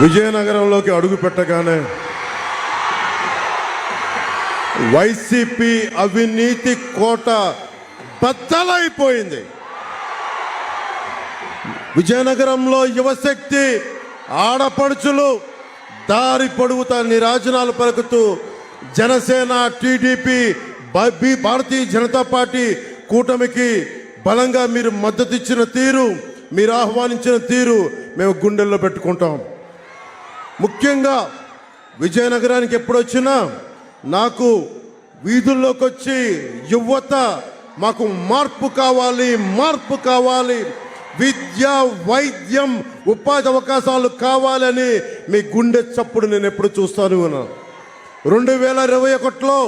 విజయనగరంలోకి అడుగు పెట్టగానే వైసీపీ అవినీతి కోట బద్దలైపోయింది. విజయనగరంలో యువశక్తి ఆడపడుచులు దారి పొడుగుతా నిరాజనాలు పలుకుతూ జనసేన టీడీపీ బి- భారతీయ జనతా పార్టీ కూటమికి బలంగా మీరు మద్దతు ఇచ్చిన తీరు మీరు ఆహ్వానించిన తీరు మేము గుండెల్లో పెట్టుకుంటాం. ముఖ్యంగా విజయనగరానికి ఎప్పుడొచ్చినా నాకు వీధుల్లోకి వచ్చి యువత మాకు మార్పు కావాలి మార్పు కావాలి విద్య వైద్యం ఉపాధి అవకాశాలు కావాలని మీ గుండె చప్పుడు నేను ఎప్పుడు చూస్తాను రెండు వేల ఇరవై ఒకటిలో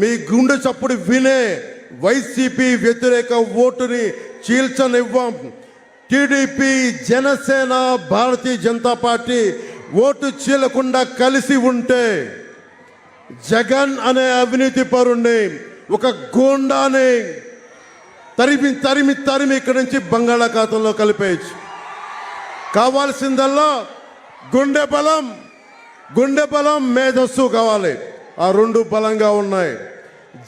మీ గుండె చప్పుడు వినే వైసీపీ వ్యతిరేక ఓటుని చీల్చనివ్వం. టీడీపీ జనసేన భారతీయ జనతా పార్టీ ఓటు చీలకుండా కలిసి ఉంటే జగన్ అనే అవినీతి పరుణ్ణి ఒక గోండాని తరిమి తరిమి తరిమి ఇక్కడి నుంచి బంగాళాఖాతంలో కలిపేయచ్చు. కావాల్సిందల్లా గుండె బలం గుండె బలం మేధస్సు కావాలి. ఆ రెండు బలంగా ఉన్నాయి.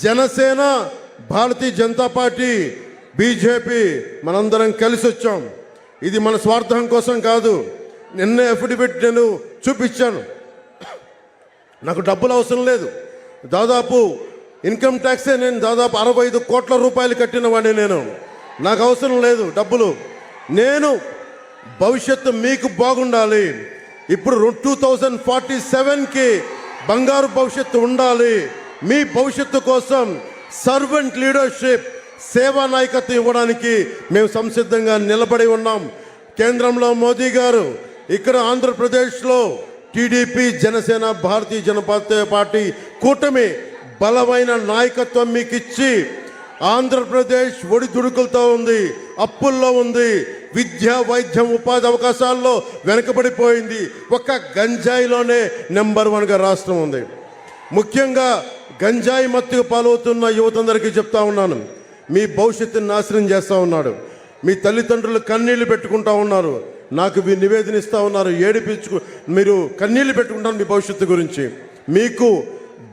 జనసేన భారతీయ జనతా పార్టీ బీజేపీ మనందరం కలిసి వచ్చాం ఇది మన స్వార్థం కోసం కాదు. నిన్న ఎఫిడవిట్ నేను చూపించాను. నాకు డబ్బులు అవసరం లేదు. దాదాపు ఇన్కమ్ ట్యాక్సే నేను దాదాపు అరవై ఐదు కోట్ల రూపాయలు కట్టిన వాడిని నేను. నాకు అవసరం లేదు డబ్బులు. నేను భవిష్యత్తు మీకు బాగుండాలి. ఇప్పుడు టూ థౌజండ్ ఫార్టీ సెవెన్కి బంగారు భవిష్యత్తు ఉండాలి. మీ భవిష్యత్తు కోసం సర్వెంట్ లీడర్షిప్ సేవా నాయకత్వం ఇవ్వడానికి మేము సంసిద్ధంగా నిలబడి ఉన్నాం. కేంద్రంలో మోదీ గారు ఇక్కడ ఆంధ్రప్రదేశ్లో టీడీపీ జనసేన భారతీయ జనతా పార్టీ కూటమి బలమైన నాయకత్వం మీకు ఇచ్చి ఆంధ్రప్రదేశ్ ఒడిదుడుకులతో ఉంది అప్పుల్లో ఉంది విద్య వైద్యం ఉపాధి అవకాశాల్లో వెనుకబడిపోయింది. ఒక్క గంజాయిలోనే నెంబర్ వన్గా రాష్ట్రం ఉంది. ముఖ్యంగా గంజాయి మత్తుకు పాలవుతున్న యువతందరికీ చెప్తా ఉన్నాను. మీ భవిష్యత్తుని నాశనం చేస్తూ ఉన్నాడు. మీ తల్లిదండ్రులు కన్నీళ్ళు పెట్టుకుంటా ఉన్నారు. నాకు మీ నివేదన ఇస్తూ ఉన్నారు ఏడిపించుకు మీరు కన్నీళ్ళు పెట్టుకుంటాను మీ భవిష్యత్తు గురించి. మీకు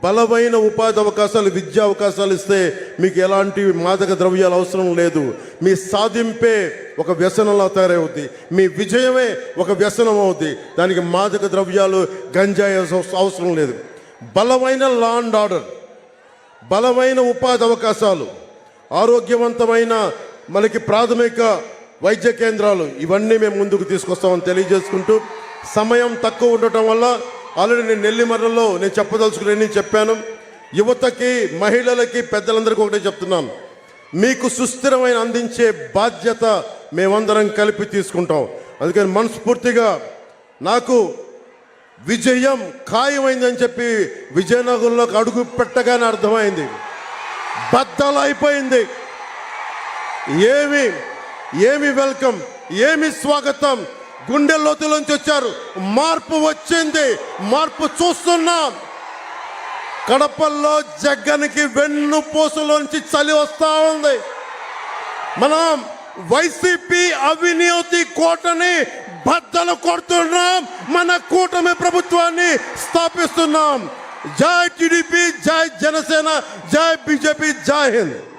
బలమైన ఉపాధి అవకాశాలు విద్యా అవకాశాలు ఇస్తే మీకు ఎలాంటి మాదక ద్రవ్యాలు అవసరం లేదు. మీ సాధింపే ఒక వ్యసనంలా తయారవుద్ది. మీ విజయమే ఒక వ్యసనం అవుద్ది. దానికి మాదక ద్రవ్యాలు గంజాయి అవసరం లేదు. బలమైన లా అండ్ ఆర్డర్ బలమైన ఉపాధి అవకాశాలు ఆరోగ్యవంతమైన మనకి ప్రాథమిక వైద్య కేంద్రాలు ఇవన్నీ మేము ముందుకు తీసుకొస్తామని తెలియజేసుకుంటూ సమయం తక్కువ ఉండటం వల్ల ఆల్రెడీ నేను నెల్లిమర్రలో నేను చెప్పదలుచుకుని చెప్పాను. యువతకి మహిళలకి పెద్దలందరికీ ఒకటే చెప్తున్నాను. మీకు సుస్థిరమైన అందించే బాధ్యత మేమందరం కలిపి తీసుకుంటాం. అందుకని మనస్ఫూర్తిగా నాకు విజయం ఖాయమైందని చెప్పి విజయనగరంలోకి అడుగు పెట్టగానే అర్థమైంది. బద్దలైపోయింది ఏమి ఏమి వెల్కమ్ ఏమి స్వాగతం? గుండె లోతులోంచి వచ్చారు. మార్పు వచ్చింది. మార్పు చూస్తున్నాం. కడపల్లో జగ్గనికి వెన్ను పోసులోంచి చలి వస్తా ఉంది. మనం వైసీపీ అవినీతి కోటని బద్దలు కొడుతున్నాం. మన కూటమి ప్రభుత్వాన్ని స్థాపిస్తున్నాం. జై టీడీపీ జై జనసేన జై బీజేపీ జై హింద్.